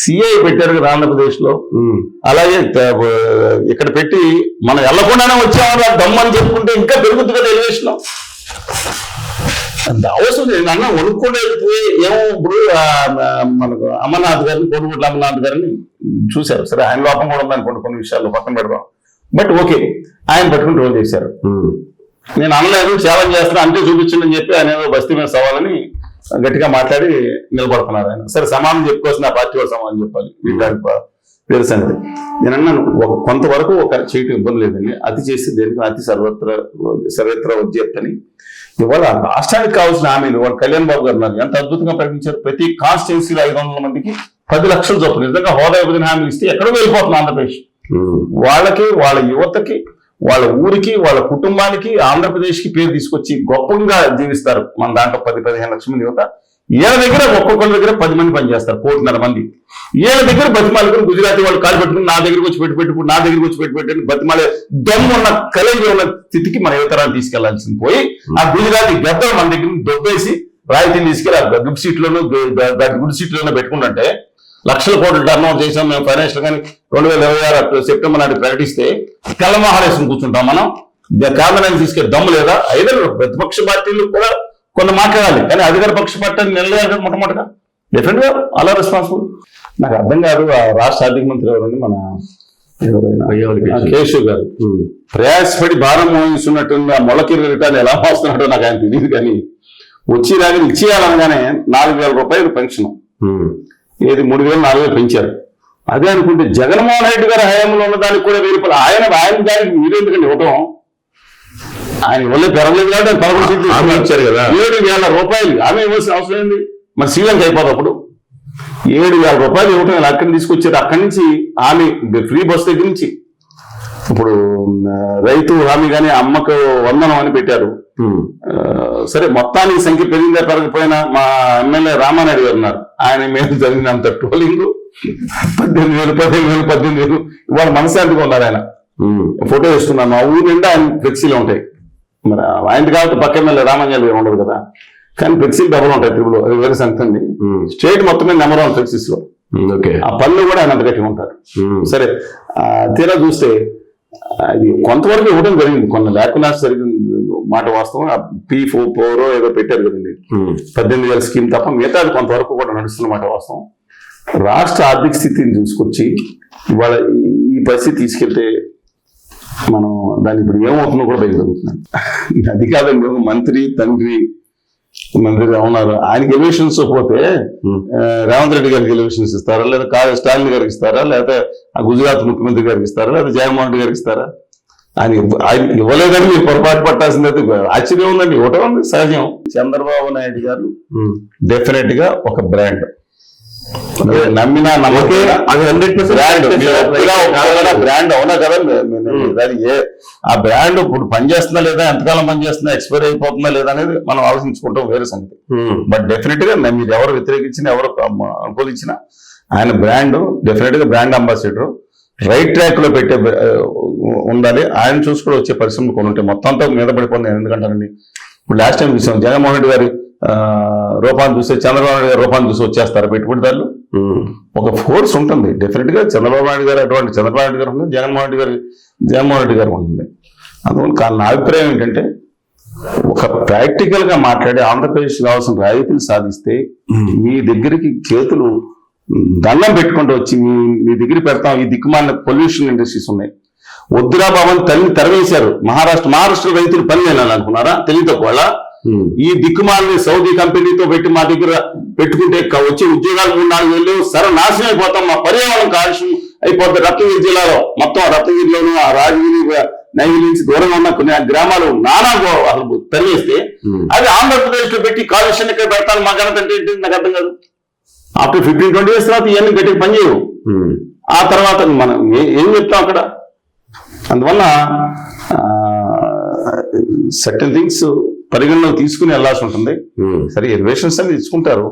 CI పెట్టారు కదా ఆంధ్రప్రదేశ్లో అలాగే ఇక్కడ పెట్టి మనం వెళ్ళకుండానే వచ్చామని దమ్మని చెప్పుకుంటే ఇంకా పెరుగుతుంది కదా ఎలివేషన్ అంత అవసరం లేదు. అన్న వణుక్కుండా వెళ్తే ఏమో ఇప్పుడు మనకు అమర్నాథ్ గారిని కోడిగుడ్ల అమర్నాథ్ గారిని చూశారు. సరే ఆయన లోపం కూడా ఉందనుకోండి కొన్ని విషయాల్లో పక్కన పెడదాం. బట్ ఓకే ఆయన పట్టుకుని రోల్ చేశారు. నేను అనలేదు ఛాలెంజ్ చేస్తున్నా అంటే చూపించండి అని చెప్పి ఆయన ఏదో బస్తీ మీద సవాలని గట్టిగా మాట్లాడి నిలబడుతున్నారు ఆయన. సరే సమానం చెప్పుకోవాల్సిన పార్టీ వాళ్ళు సమానం చెప్పాలి. వీళ్ళకి ప- వేరు సంగతి నేను అన్నాను ఒక కొంతవరకు ఒక చేయటం ఇబ్బంది లేదండి. అతి చేసి దేనికి అతి సర్వత్ర సర్వత్ర ఉద్యత్తని ఇవాళ రాష్ట్రానికి కావాల్సిన హామీలు వాళ్ళు కళ్యాణ్ బాబు గారు ఉన్నారు. ఎంత అద్భుతంగా ప్రకటించారు. ప్రతి కాన్స్టిట్యున్సీలో ఐదు వందల మందికి పది లక్షలు చొప్పున నిజంగా హోదా విభజన హామీలు ఇస్తే ఎక్కడో వెళ్ళిపోతుంది ఆంధ్రప్రదేశ్. వాళ్ళకి వాళ్ళ యువతకి వాళ్ళ ఊరికి వాళ్ళ కుటుంబానికి ఆంధ్రప్రదేశ్కి పేరు తీసుకొచ్చి గొప్పగా జీవిస్తారు. మన దాంట్లో పది పదిహేను లక్షల మంది యువత. వీళ్ళ దగ్గర ఒక్కొక్కరి దగ్గర పది మంది పనిచేస్తారు కోటిన్నర మంది. వీళ్ళ దగ్గర బతిమాలకు గుజరాతీ వాళ్ళు కాలు పెట్టుకుని నా దగ్గరికి వచ్చి పెట్టి పెట్టుకుని నా దగ్గరికి వచ్చి పెట్టి పెట్టి బతిమాలే దమ్ము ఉన్న కలిగి ఉన్న స్థితికి మన యువతరాన్ని తీసుకెళ్ళాల్సింది పోయి ఆ గుజరాతీ గద్దలు మన దగ్గర దొబ్బేసి రాయితీని తీసుకెళ్ళి గుడ్ సీట్లోనూ గుడ్ సీట్లోనూ పెట్టుకుంటుంటే లక్షల కోట్ల టర్న్ ఓవర్ చేసాం మేము ఫైనాన్షియల్ కానీ రెండు వేల ఇరవై ఆరు సెప్టెంబర్ నాటి ప్రకటిస్తే కలమహాలేసుకుని కూర్చుంటాం మనం. కేంద్రాన్ని తీసుకెళ్ళి దమ్ము లేదా? ఐదర్ ప్రతిపక్ష పార్టీలు కూడా కొన్ని మాట్లాడాలి. కానీ అధికార పక్ష పార్టీ నిలలేదు కదా మొట్టమొదటిగా డెఫినెట్గా అలా రెస్పాన్సిబుల్ నాకు అర్థం కాదు ఆ రాష్ట్ర ఆర్థిక మంత్రి ఎవరండి? మన కేశవ్. గారు. ప్రయాసపడి భారం మోగిస్తున్నట్టు ఆ మొలకీర రిటర్న్ ఎలా మోస్తున్నాడో నాకు ఆయన తెలియదు కానీ వచ్చి రాగానే ఇచ్చేయాలనగానే నాలుగు వేల రూపాయలు పెన్షన్. ఏది మూడు వేలు నాలుగు వేలు పెంచారు. అదే అనుకుంటే జగన్మోహన్ రెడ్డి గారి హయాంలో ఉన్న దానికి కూడా వెయ్యి రూపాయలు. ఆయన ఆయన దానికి మీరు ఎందుకండి? ఇవ్వటం ఆయన ఇవ్వలే పెరగలేదు కాబట్టి పదకొండు సీట్లు ఇచ్చారు. కదా. ఏడు వేల రూపాయలు ఆమె ఇవ్వాల్సిన అవసరం ఏంది? మరి శ్రీలంక అయిపోదు అప్పుడు. ఏడు వేల రూపాయలు ఇవ్వటం అక్కడి తీసుకొచ్చారు. అక్కడి నుంచి ఆమె ఫ్రీ బస్ దగ్గర నుంచి ఇప్పుడు రైతు హామీ కానీ అమ్మకు వందనం అని పెట్టారు. సరే మొత్తానికి సంఖ్య పెరిగిందా పెరగకపోయినా మా ఎమ్మెల్యే రామానాయుడు గారు ఉన్నారు. ఆయన మీద జరిగినంత ట్రోలింగ్ పద్దెనిమిది వేలు పదిహేను వేలు పద్దెనిమిది వేలు ఇవాళ మనశాంతిగా ఉన్నారు ఆయన. ఫోటో వేసుకున్నాను. మా ఊరి నిండా ఆయన ఫ్లెక్సీలు ఉంటాయి. మరి ఆయన కాబట్టి పక్క ఎమ్మెల్యే రామాంజలి ఉండదు కదా. కానీ ఫ్లెక్సీలు డబ్బులు ఉంటాయి త్రిబుల్ అది వేరే సంగతి అండి స్టేట్ మొత్తం మీద నెంబర్ వన్ ఫ్లెక్సీస్లో ఓకే. ఆ పనులు కూడా ఆయన అంత గట్టిగా ఉంటారు. సరే తీరా చూస్తే అది కొంతవరకు ఇవ్వడం జరిగింది. కొన్ని లేకుండా జరిగింది మాట వాస్తవం పీ ఫోర్ ఫోర్ ఏదో పెట్టారు కదండి. పద్దెనిమిది వేల స్కీమ్ తప్ప మిగతాది కొంతవరకు కూడా నడుస్తున్న మాట వాస్తవం. రాష్ట్ర ఆర్థిక స్థితిని చూసుకొచ్చి ఇవాళ ఈ- పరిస్థితి తీసుకెళ్తే మనం దాన్ని ఇప్పుడు ఏమవుతుందో కూడా జరుగుతుంది అది కాదండి మంత్రి తండ్రి మంత్రిగా ఉన్నారు. ఆయనకి ఎలివేషన్స్ పోతే ఆ, రేవంత్ రెడ్డి గారికి ఎలివేషన్స్ ఇస్తారా? లేదా కా స్టాలిన్ గారికి ఇస్తారా? లేదా ఆ గుజరాత్ ముఖ్యమంత్రి గారికి ఇస్తారా? లేదా జగన్మోహన్ రెడ్డి గారికి ఇస్తారా? ఆయన ఆయన ఇవ్వలేదని మీరు పొరపాటు పట్టాల్సింది. అయితే ఆశ్చర్యం ఉందండి. ఇవ్వటం ఉంది. సహజం. చంద్రబాబు నాయుడు గారు డెఫినెట్గా ఒక బ్రాండ్ నమ్మినా నమ్మకం అది హండ్రెడ్ బ్రాండ్ పర్సెంట్ బ్రాండ్ అవునా కదా? దాని ఏ ఆ బ్రాండ్ ఇప్పుడు పనిచేస్తుందా లేదా ఎంతకాలం పనిచేస్తుందా ఎక్స్పైర్ అయిపోతుందా లేదా అనేది మనం ఆలోచించుకుంటాం వేరే సంగతి. బట్ డెఫినెట్గా మీరు ఎవరు వ్యతిరేకించినా ఎవరు అనుకూలించినా ఆయన బ్రాండ్ డెఫినెట్గా బ్రాండ్ అంబాసిడర్. రైట్ ట్రాక్లో పెట్టే ఉండాలి. ఆయన చూసుకుని వచ్చే పరిశ్రమలు కొన్ని ఉంటాయి. మొత్తం అంతా మీద పడిపోయింది నేను ఎందుకంటానండి? ఇప్పుడు లాస్ట్ టైం చూసాం జగన్మోహన్ రెడ్డి గారి రూపాన్ని చూస్తే చంద్రబాబు నాయుడు గారి రూపాన్ని చూసి వచ్చేస్తారు పెట్టుబడిదారులు. ఒక ఫోర్స్ ఉంటుంది. డెఫినెట్గా చంద్రబాబు నాయుడు గారు అటువంటి చంద్రబాబు నాయుడు గారు ఉంది జగన్మోహన్ రెడ్డి గారు జగన్మోహన్ రెడ్డి గారు ఉంటుంది. అందువల్ల కా- నా అభిప్రాయం ఏంటంటే ఒక ప్రాక్టికల్గా మాట్లాడి ఆంధ్రప్రదేశ్ కావాల్సిన రాయితీలు సాధిస్తే మీ దగ్గరికి చేతులు దండం పెట్టుకుంటూ వచ్చి మీ మీ దగ్గర పెడతాం. ఈ దిక్కుమాలిన పొల్యూషన్ ఇండస్ట్రీస్ ఉన్నాయి. వద్దురా బాబు తల్లి తరవేశారు మహారాష్ట్ర మహారాష్ట్ర రైతులు పని అనుకున్నారా? తెలియదు వాళ్ళ. ఈ దిక్కుమాలని సౌదీ కంపెనీతో పెట్టి మా దగ్గర పెట్టుకుంటే వచ్చే ఉద్యోగాలు మూడు నాలుగు వేలు సరే నాశనం అయిపోతాం. మా పర్యావరణం కాలుష్యం అయిపోతుంది రత్నగిరి జిల్లాలో మొత్తం రత్నగిరిలోను ఆ రాజగిరి నైగిరి నుంచి దూరంగా ఉన్న కొన్ని గ్రామాలు నానా అసలు తరివేస్తే అది ఆంధ్రప్రదేశ్లో పెట్టి కాలుష్యాన్ని ఇక్కడ పెడతాను మా ఘనత అంటే ఏంటి? నాకు అర్థం కాదు. ఆఫ్టర్ ఫిఫ్టీన్ ట్వంటీ ఇయర్స్ తర్వాత ఇవన్నీ గట్టిగా పనిచేయవు ఆ తర్వాత మనం ఏ- చెప్తాం అక్కడ? అందువల్ల సర్టన్ థింగ్స్ పరిగణలోకి తీసుకుని వెళ్ళాల్సి ఉంటుంది. సరే ఎలివేషన్స్ అని ఇచ్చుకుంటారు